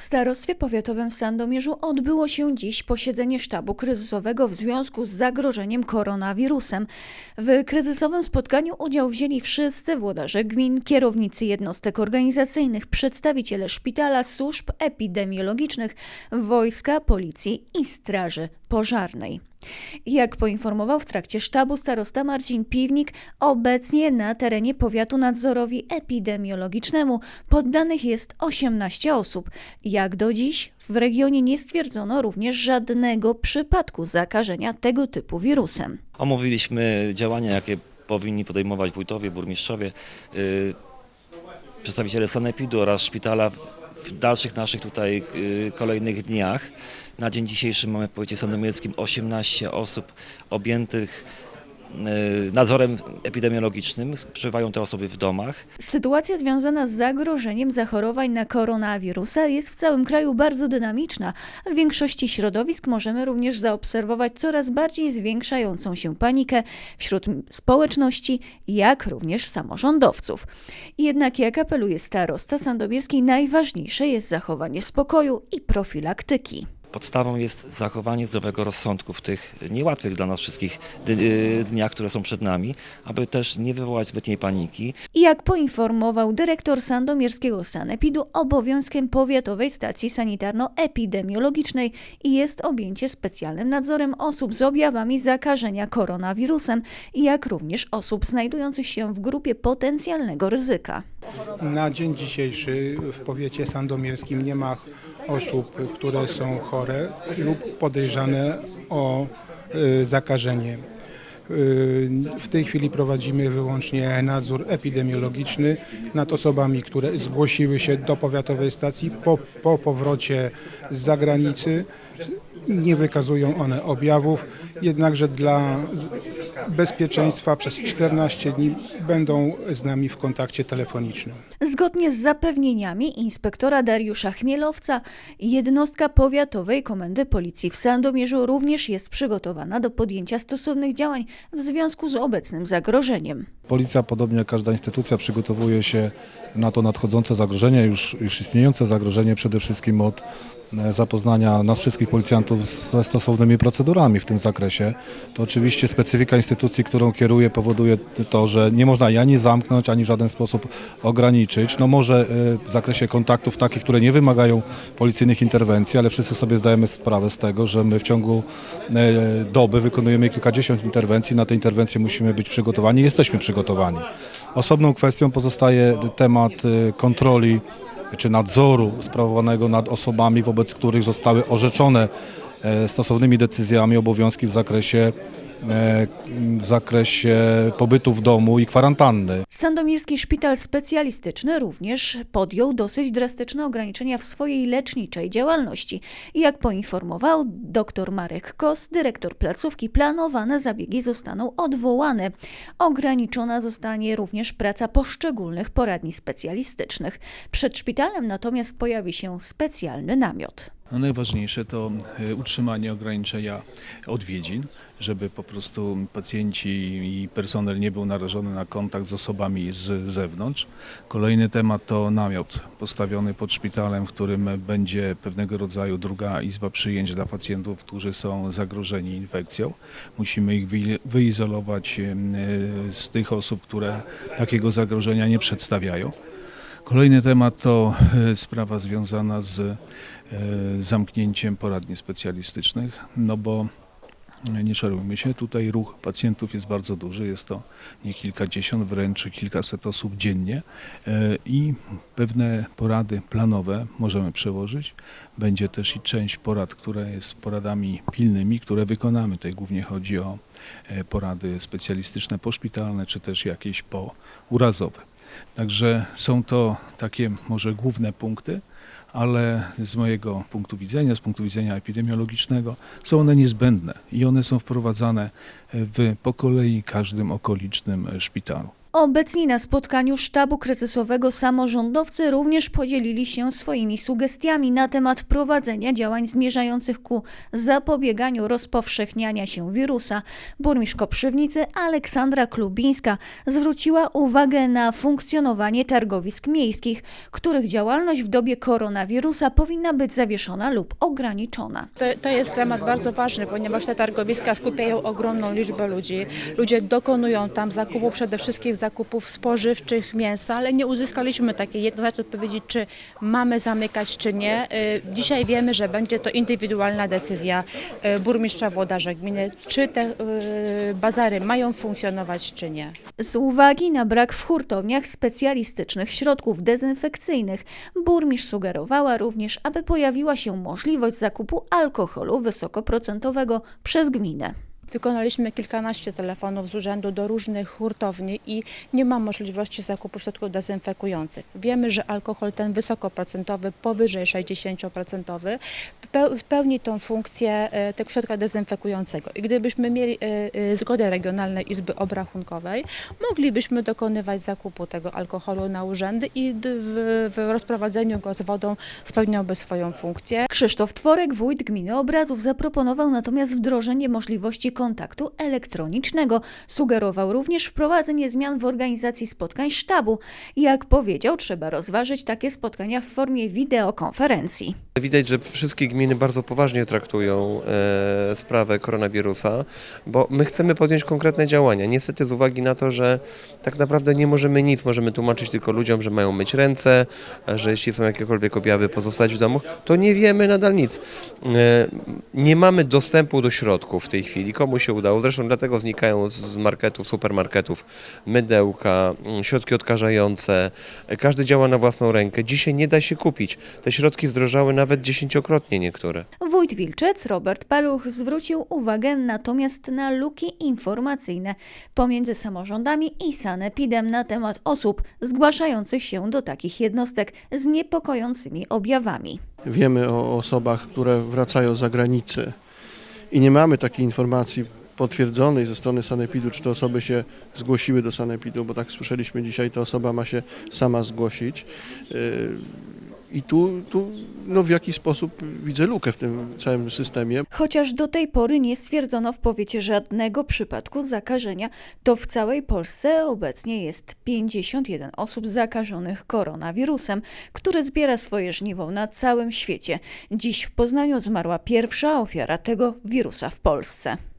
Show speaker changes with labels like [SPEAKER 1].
[SPEAKER 1] W starostwie powiatowym w Sandomierzu odbyło się dziś posiedzenie sztabu kryzysowego w związku z zagrożeniem koronawirusem. W kryzysowym spotkaniu udział wzięli wszyscy włodarze gmin, kierownicy jednostek organizacyjnych, przedstawiciele szpitala, służb epidemiologicznych, wojska, policji i straży pożarnej. Jak poinformował w trakcie sztabu starosta Marcin Piwnik, obecnie na terenie powiatu nadzorowi epidemiologicznemu poddanych jest 18 osób. Jak do dziś w regionie nie stwierdzono również żadnego przypadku zakażenia tego typu wirusem.
[SPEAKER 2] Omówiliśmy działania, jakie powinni podejmować wójtowie, burmistrzowie, yy, przedstawiciele sanepidu oraz szpitala w dalszych naszych tutaj yy, kolejnych dniach. Na dzień dzisiejszy mamy w powiecie sandomierskim 18 osób objętych nadzorem epidemiologicznym. Przebywają te osoby w domach.
[SPEAKER 1] Sytuacja związana z zagrożeniem zachorowań na koronawirusa jest w całym kraju bardzo dynamiczna. W większości środowisk możemy również zaobserwować coraz bardziej zwiększającą się panikę wśród społeczności, jak również samorządowców. Jednak jak apeluje starosta sandomierski, najważniejsze jest zachowanie spokoju i profilaktyki.
[SPEAKER 2] Podstawą jest zachowanie zdrowego rozsądku w tych niełatwych dla nas wszystkich yy, dniach, które są przed nami, aby też nie wywołać zbytniej paniki.
[SPEAKER 1] I Jak poinformował dyrektor sandomierskiego sanepidu, obowiązkiem powiatowej stacji sanitarno-epidemiologicznej jest objęcie specjalnym nadzorem osób z objawami zakażenia koronawirusem, jak również osób znajdujących się w grupie potencjalnego ryzyka.
[SPEAKER 3] Na dzień dzisiejszy w powiecie sandomierskim nie ma osób, które są chore lub podejrzane o y, zakażenie. Y, W tej chwili prowadzimy wyłącznie nadzór epidemiologiczny nad osobami, które zgłosiły się do powiatowej stacji po, po powrocie z zagranicy. Nie wykazują one objawów, jednakże dla bezpieczeństwa przez 14 dni będą z nami w kontakcie telefonicznym.
[SPEAKER 1] Zgodnie z zapewnieniami inspektora Dariusza Chmielowca, jednostka powiatowej Komendy Policji w Sandomierzu również jest przygotowana do podjęcia stosownych działań w związku z obecnym zagrożeniem.
[SPEAKER 4] Policja, podobnie jak każda instytucja, przygotowuje się na to nadchodzące zagrożenie, już, już istniejące zagrożenie, przede wszystkim od e, zapoznania nas wszystkich policjantów ze stosownymi procedurami w tym zakresie. To oczywiście specyfika instytucji, którą kieruję, powoduje to, że nie można ani zamknąć, ani w żaden sposób ograniczyć. No może e, w zakresie kontaktów takich, które nie wymagają policyjnych interwencji, ale wszyscy sobie zdajemy sprawę z tego, że my w ciągu e, doby wykonujemy kilkadziesiąt interwencji. Na te interwencje musimy być przygotowani. Jesteśmy przygotowani. Osobną kwestią pozostaje temat e, kontroli czy nadzoru sprawowanego nad osobami, wobec których zostały orzeczone e, stosownymi decyzjami obowiązki w zakresie, w zakresie pobytu w domu i kwarantanny.
[SPEAKER 1] Sandomierski Szpital Specjalistyczny również podjął dosyć drastyczne ograniczenia w swojej leczniczej działalności. Jak poinformował dr Marek Kos, dyrektor placówki, planowane zabiegi zostaną odwołane. Ograniczona zostanie również praca poszczególnych poradni specjalistycznych. Przed szpitalem natomiast pojawi się specjalny namiot.
[SPEAKER 5] No najważniejsze to e, utrzymanie ograniczenia odwiedzin, żeby po prostu pacjenci i personel nie był narażony na kontakt z osobami z zewnątrz. Kolejny temat to namiot postawiony pod szpitalem, w którym będzie pewnego rodzaju druga izba przyjęć dla pacjentów, którzy są zagrożeni infekcją. Musimy ich wy- wyizolować e, z tych osób, które takiego zagrożenia nie przedstawiają. Kolejny temat to e, sprawa związana z zamknięciem poradni specjalistycznych, no bo e, nie czarujmy się, tutaj ruch pacjentów jest bardzo duży, jest to nie kilkadziesiąt, wręcz kilkaset osób dziennie e, i pewne porady planowe możemy przełożyć. Będzie też i część porad, która jest poradami pilnymi, które wykonamy. Tutaj głównie chodzi o e, porady specjalistyczne poszpitalne, czy też jakieś pourazowe. Także są to takie może główne punkty, ale z mojego punktu widzenia, z punktu widzenia epidemiologicznego, są one niezbędne i one są wprowadzane w po kolei każdym okolicznym szpitalu.
[SPEAKER 1] Obecni na spotkaniu sztabu kryzysowego samorządowcy również podzielili się swoimi sugestiami na temat prowadzenia działań zmierzających ku zapobieganiu rozpowszechniania się wirusa. Burmistrz Koprzywnicy Aleksandra Klubińska zwróciła uwagę na funkcjonowanie targowisk miejskich, których działalność w dobie koronawirusa powinna być zawieszona lub ograniczona.
[SPEAKER 6] To, to jest temat bardzo ważny, ponieważ te targowiska skupiają ogromną liczbę ludzi. Ludzie dokonują tam zakupów, przede wszystkim zakupów spożywczych, mięsa, ale nie uzyskaliśmy takiej jednoznacznej odpowiedzi, czy mamy zamykać, czy nie. Y, Dzisiaj wiemy, że będzie to indywidualna decyzja y, burmistrza włodarza gminy, czy te y, bazary mają funkcjonować, czy nie.
[SPEAKER 1] Z uwagi na brak w hurtowniach specjalistycznych środków dezynfekcyjnych, burmistrz sugerowała również, aby pojawiła się możliwość zakupu alkoholu wysokoprocentowego przez gminę.
[SPEAKER 6] Wykonaliśmy kilkanaście telefonów z urzędu do różnych hurtowni i nie ma możliwości zakupu środków dezynfekujących. Wiemy, że alkohol ten wysokoprocentowy, powyżej 60%, peł- spełni tą funkcję e, tego środka dezynfekującego. I gdybyśmy mieli e, e, zgodę Regionalnej Izby Obrachunkowej, moglibyśmy dokonywać zakupu tego alkoholu na urzędy i w, w rozprowadzeniu go z wodą spełniałby swoją funkcję.
[SPEAKER 1] Krzysztof Tworek, wójt gminy Obrazów, zaproponował natomiast wdrożenie możliwości kontaktu elektronicznego. Sugerował również wprowadzenie zmian w organizacji spotkań sztabu. Jak powiedział, trzeba rozważyć takie spotkania w formie wideokonferencji.
[SPEAKER 7] Widać, że wszystkie gminy bardzo poważnie traktują e, sprawę koronawirusa, bo my chcemy podjąć konkretne działania. Niestety z uwagi na to, że tak naprawdę nie możemy nic, możemy tłumaczyć tylko ludziom, że mają myć ręce, że jeśli są jakiekolwiek objawy, pozostać w domu, to nie wiemy nadal nic. E, nie mamy dostępu do środków w tej chwili. Komu się udało? Zresztą dlatego znikają z- marketów, supermarketów mydełka, mm, środki odkażające. Każdy działa na własną rękę. Dzisiaj nie da się kupić. Te środki zdrożały nawet dziesięciokrotnie niektóre.
[SPEAKER 1] Wójt Wilczec, Robert Paluch, zwrócił uwagę natomiast na luki informacyjne pomiędzy samorządami i sanepidem na temat osób zgłaszających się do takich jednostek z niepokojącymi objawami.
[SPEAKER 8] Wiemy o osobach, które wracają z zagranicy i nie mamy takiej informacji potwierdzonej ze strony sanepidu, czy te osoby się zgłosiły do sanepidu, bo tak słyszeliśmy dzisiaj, ta osoba ma się sama zgłosić. I tu, tu no w jaki sposób widzę lukę w tym całym systemie.
[SPEAKER 1] Chociaż do tej pory nie stwierdzono w powiecie żadnego przypadku zakażenia, to w całej Polsce obecnie jest 51 osób zakażonych koronawirusem, który zbiera swoje żniwo na całym świecie. Dziś w Poznaniu zmarła pierwsza ofiara tego wirusa w Polsce.